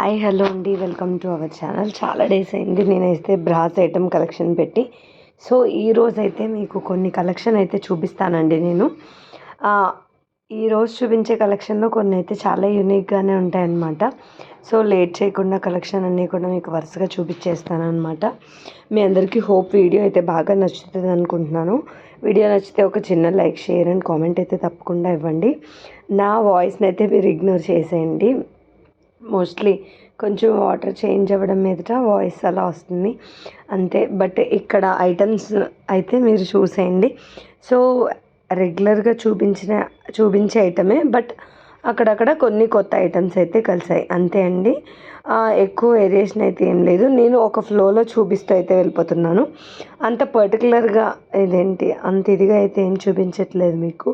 Hi hello అండి. Welcome to our channel. చాలా days అయింది. నేనైతే బ్రాస్ ఐటమ్ కలెక్షన్ పెట్టి. సో ఈరోజు అయితే మీకు కొన్ని కలెక్షన్ అయితే చూపిస్తానండి నేను. ఈరోజు చూపించే కలెక్షన్లో కొన్ని అయితే చాలా యూనిక్గానే ఉంటాయన్నమాట. సో లేట్ చేయకుండా కలెక్షన్ అన్నీ కూడా మీకు వరుసగా చూపించేస్తాను అనమాట మీ అందరికీ హోప్ వీడియో అయితే బాగా నచ్చుతుంది అనుకుంటున్నాను. వీడియో నచ్చితే ఒక చిన్న లైక్ షేర్ అండ్ కామెంట్ అయితే తప్పకుండా ఇవ్వండి. నా వాయిస్ని అయితే మీరు ఇగ్నోర్ చేసేయండి. మోస్ట్లీ కొంచెం వాటర్ చేంజ్ అవ్వడం మీదట వాయిస్ అలా వస్తుంది. అంతే. బట్ ఇక్కడ ఐటమ్స్ అయితే మీరు చూసేయండి. సో రెగ్యులర్గా చూపించిన చూపించే ఐటమే. బట్ అక్కడక్కడ కొన్ని కొత్త ఐటమ్స్ అయితే కలిసాయి. అంతే అండి. ఎక్కువ వేరియేషన్ అయితే ఏం లేదు. నేను ఒక ఫ్లోలో చూపిస్తూ అయితే వెళ్ళిపోతున్నాను. అంత పర్టికులర్గా ఇదేంటి? అంత ఇదిగా అయితే ఏం చూపించట్లేదు మీకు.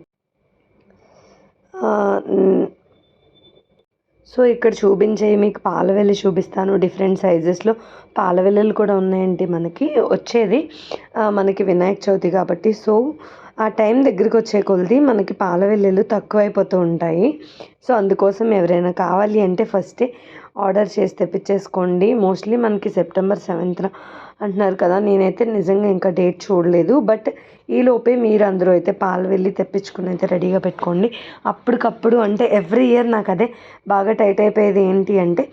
సో ఇక్కడ చూపించే మీకు పాలవెల్లి చూపిస్తాను డిఫరెంట్ సైజెస్లో పాలవెల్లులు కూడా ఉన్నాయండి మనకి. వచ్చేది మనకి వినాయక చవితి కాబట్టి. సో ఆ టైం దగ్గరికి వచ్చే కొలది మనకి పాలవెల్లులు తక్కువైపోతూ ఉంటాయి. సో అందుకోసం ఎవరైనా కావాలి అంటే ఫస్టే ఆర్డర్ చేసి తెప్పించేసుకోండి. మోస్ట్లీ మనకి సెప్టెంబర్ సెవెంత్న అంటున్నారు కదా నేనైతే నిజంగా ఇంకా డేట్ చూడలేదు. బట్ ఈ లోపే మీరు అందరూ అయితే పాలు వెళ్ళి తెప్పించుకుని అయితే రెడీగా పెట్టుకోండి. అప్పటికప్పుడు అంటే ఎవ్రీ ఇయర్ నాకు అదే బాగా టైట్ అయిపోయేది ఏంటి అంటే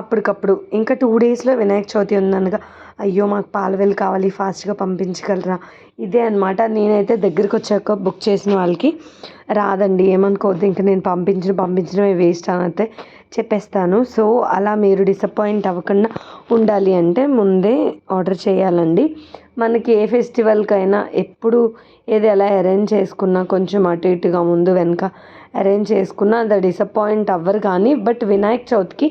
అప్పటికప్పుడు. ఇంకా టూ డేస్లో వినాయక చవితి ఉందనగా అయ్యో మాకు పాలవెల్లి కావాలి ఫాస్ట్గా పంపించగలరా? ఇదే అనమాట నేనైతే దగ్గరికి వచ్చాక బుక్ చేసిన వాళ్ళకి రాదండి ఏమనుకోవద్దు ఇంకా నేను పంపించిన పంపించడమే వేస్ట్ అని అయితే చెప్పేస్తాను. సో అలా మీరు డిసప్పాయింట్ అవ్వకుండా ఉండాలి అంటే ముందే ఆర్డర్ చేయాలండి. మనకి ఏ ఫెస్టివల్కైనా ఎప్పుడు ఏది ఎలా అరేంజ్ చేసుకున్నా కొంచెం అటు ఇటుగా ముందు వెనక అరేంజ్ చేసుకున్నా అది డిసప్పాయింట్ అవ్వరు కానీ బట్ వినాయక చవితికి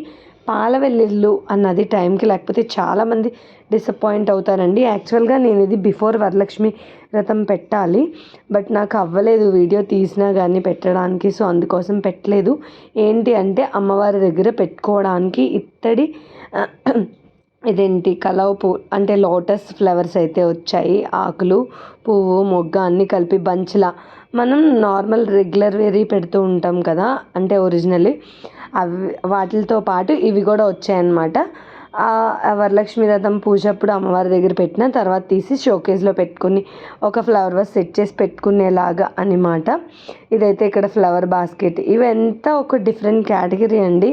పాలవెల్లిళ్ళు అన్నది టైంకి లేకపోతే చాలామంది డిసప్పాయింట్ అవుతారండి. యాక్చువల్గా నేను ఇది బిఫోర్ వరలక్ష్మి వ్రతం పెట్టాలి. బట్ నాకు అవ్వలేదు వీడియో తీసినా కానీ పెట్టడానికి సో అందుకోసం పెట్టలేదు. ఏంటి అంటే అమ్మవారి దగ్గర పెట్టుకోవడానికి ఇత్తడి ఇదేంటి కలవ పువ్వు అంటే లోటస్ ఫ్లవర్స్ అయితే వచ్చాయి. ఆకులు పువ్వు మొగ్గ అన్నీ కలిపి బంచ్లా. మనం నార్మల్ రెగ్యులర్ వేరీ పెడుతూ ఉంటాం కదా అంటే ఒరిజినల్లీ అవి వాటితో పాటు ఇవి కూడా వచ్చాయన్నమాట. వరలక్ష్మి రథం పూజ అప్పుడు అమ్మవారి దగ్గర పెట్టిన తర్వాత తీసి షోకేస్లో పెట్టుకుని ఒక ఫ్లవర్ వాస్ సెట్ చేసి పెట్టుకునేలాగా అనమాట ఇదైతే ఇక్కడ ఫ్లవర్ బాస్కెట్ ఇవంతా ఒక డిఫరెంట్ కేటగిరీ అండి.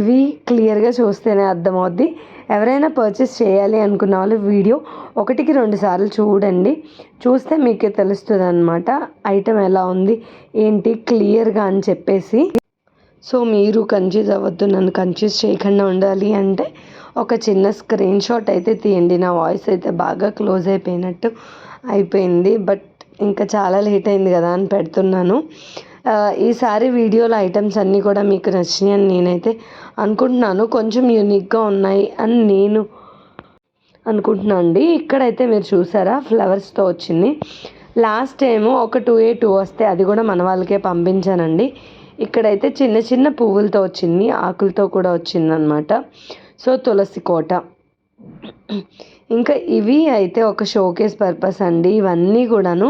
ఇవి క్లియర్గా చూస్తేనే అర్థమవుద్ది. ఎవరైనా పర్చేస్ చేయాలి అనుకున్న వాళ్ళు వీడియో ఒకటికి రెండు సార్లు చూడండి. చూస్తే మీకే తెలుస్తుంది అనమాట ఐటెం ఎలా ఉంది? ఏంటి? క్లియర్గా అని చెప్పేసి. సో మీరు కన్ఫ్యూజ్ అవ్వద్దు నన్ను కన్ఫ్యూజ్ చేయకుండా ఉండాలి అంటే ఒక చిన్న స్క్రీన్ షాట్ అయితే తీయండి. నా వాయిస్ అయితే బాగా క్లోజ్ అయిపోయినట్టు అయిపోయింది. బట్ ఇంకా చాలా లేట్ అయింది కదా అని పెడుతున్నాను. ఈసారి వీడియోలో ఐటమ్స్ అన్నీ కూడా మీకు నచ్చినాయి అని నేనైతే అనుకుంటున్నాను. కొంచెం యూనిక్గా ఉన్నాయి అని నేను అనుకుంటున్నాను అండి. ఇక్కడైతే మీరు చూసారా ఫ్లవర్స్తో వచ్చింది. లాస్ట్ ఏమో ఒక టూ ఏ టూ వస్తే అది కూడా మన వాళ్ళకే పంపించానండి. ఇక్కడైతే చిన్న చిన్న పువ్వులతో వచ్చింది ఆకులతో కూడా వచ్చిందనమాట సో తులసి కోట. ఇంకా ఇవి అయితే ఒక షోకేస్ పర్పస్ అండి. ఇవన్నీ కూడాను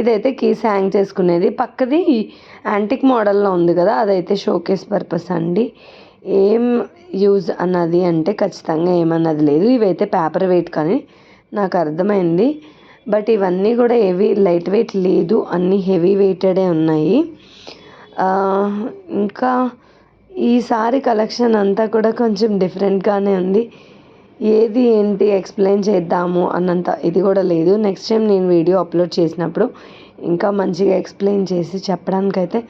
ఇదైతే కీస్ హ్యాంగ్ చేసుకునేది. పక్కది యాంటిక్ మోడల్లో ఉంది కదా అదైతే షోకేస్ పర్పస్ అండి. ఏం యూజ్ అన్నది అంటే ఖచ్చితంగా ఏమన్నది లేదు. ఇవైతే పేపర్ వెయిట్ కానీ నాకు అర్థమైంది. బట్ ఇవన్నీ కూడా హెవీ లైట్ వెయిట్ లేదు. అన్నీ హెవీ వెయిటెడే ఉన్నాయి. ఇంకా ఈసారి కలెక్షన్ అంతా కూడా కొంచెం డిఫరెంట్గానే ఉంది. ఏది ఏంటి ఎక్స్ప్లెయిన్ చేద్దాము అన్నంత ఇది కూడా లేదు. నెక్స్ట్ టైం నేను వీడియో అప్లోడ్ చేసినప్పుడు ఇంకా మంచిగా ఎక్స్ప్లెయిన్ చేసి చెప్పడానికైతే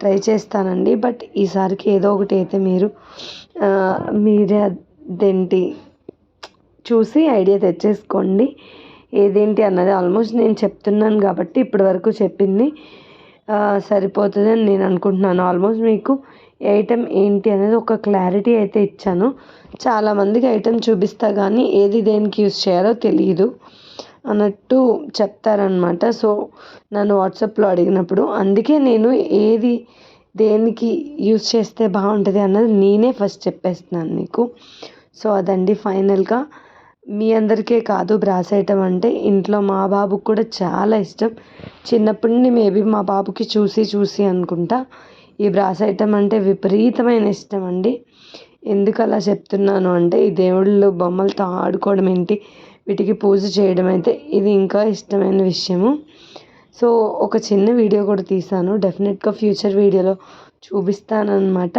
ట్రై చేస్తానండి. బట్ ఈసారికి ఏదో ఒకటి అయితే మీరు మీరే అదేంటి చూసి ఐడియా తెచ్చేసుకోండి. ఏదేంటి అన్నది ఆల్మోస్ట్ నేను చెప్తున్నాను కాబట్టి ఇప్పటి వరకు చెప్పింది. సరిపోతుందని సరిపోతుంది అని నేను అనుకుంటున్నాను. ఆల్మోస్ట్ మీకు ఐటెం ఏంటి అనేది ఒక క్లారిటీ అయితే ఇచ్చాను. చాలామందికి ఐటెం చూపిస్తా కానీ ఏది దేనికి యూస్ చేయాలో తెలియదు అన్నట్టు చెప్తారనమాట సో నన్ను వాట్సాప్లో అడిగినప్పుడు అందుకే నేను ఏది దేనికి యూస్ చేస్తే బాగుంటుంది అన్నది నేనే ఫస్ట్ చెప్పేస్తున్నాను మీకు. సో అదండి ఫైనల్గా మీ అందరికే కాదు బ్రాస్ ఐటమ్ అంటే ఇంట్లో మా బాబుకి కూడా చాలా ఇష్టం. చిన్నప్పటి నుండి మేబీ మా బాబుకి చూసి చూసి అనుకుంటా ఈ బ్రాస్ ఐటమ్ అంటే విపరీతమైన ఇష్టం అండి. ఎందుకు అలా చెప్తున్నాను అంటే ఈ దేవుళ్ళు బొమ్మలతో ఆడుకోవడం ఏంటి వీటికి పూజ చేయడం అయితే ఇది ఇంకా ఇష్టమైన విషయము. సో ఒక చిన్న వీడియో కూడా తీసాను డెఫినెట్గా ఫ్యూచర్ వీడియోలో చూపిస్తానన్నమాట.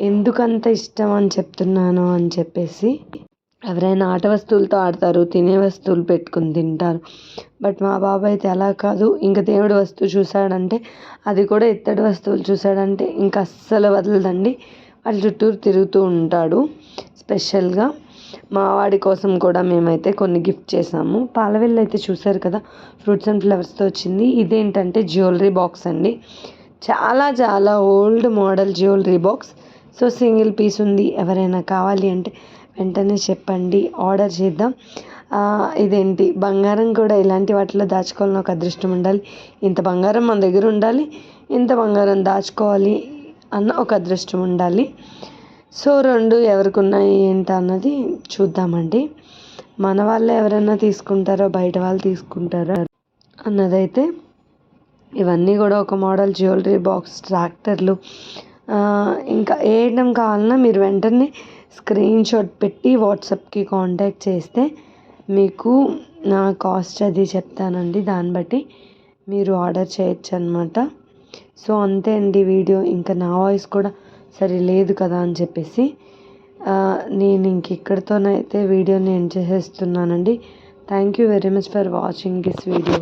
ఎందుకంత ఇష్టం అని చెప్తున్నాను అని చెప్పేసి. ఎవరైనా ఆట వస్తువులతో ఆడతారు తినే వస్తువులు పెట్టుకుని తింటారు. బట్ మా బాబు అయితే అలా కాదు. ఇంకా దేవుడు వస్తువు చూశాడంటే అది కూడా ఇత్తడి వస్తువులు చూశాడంటే ఇంకా అస్సలు వదలదండి. వాళ్ళ చుట్టూరు తిరుగుతూ ఉంటాడు స్పెషల్గా. మా వాడి కోసం కూడా మేమైతే కొన్ని గిఫ్ట్ చేసాము. పాలవెల్లు అయితే చూశారు కదా ఫ్రూట్స్ అండ్ ఫ్లవర్స్తో వచ్చింది. ఇదేంటంటే జ్యువెలరీ బాక్స్ అండి. చాలా చాలా old model jewellery box. So single piece ఉంది. ఎవరైనా కావాలి అంటే వెంటనే చెప్పండి ఆర్డర్ చేద్దాం. ఇదేంటి? బంగారం కూడా ఇలాంటి వాటిలో దాచుకోవాలని ఒక అదృష్టం ఉండాలి. ఇంత బంగారం మన దగ్గర ఉండాలి ఇంత బంగారం దాచుకోవాలి అన్న ఒక అదృష్టం ఉండాలి. సో రెండు ఎవరికి ఉన్నాయి ఏంటి అన్నది చూద్దామండి. మన వాళ్ళు ఎవరైనా తీసుకుంటారో బయట వాళ్ళు తీసుకుంటారో అన్నదైతే ఇవన్నీ కూడా ఒక మోడల్ జ్యువెలరీ బాక్స్ ట్రాక్టర్లు. ఇంకా ఏ ఐటమ్ కావాలన్నా మీరు వెంటనే స్క్రీన్ షాట్ పెట్టి వాట్సాప్కి కాంటాక్ట్ చేస్తే మీకు నా కాస్ట్ అది చెప్తానండి. దాన్ని బట్టి మీరు ఆర్డర్ చేయొచ్చు అనమాట సో అంతే అండి వీడియో. ఇంకా నా వాయిస్ కూడా సరే లేదు కదా అని చెప్పేసి నేను ఇంక ఇక్కడితోనైతే వీడియోని end చేసేస్తున్నానండి. Thank you very much for watching this video.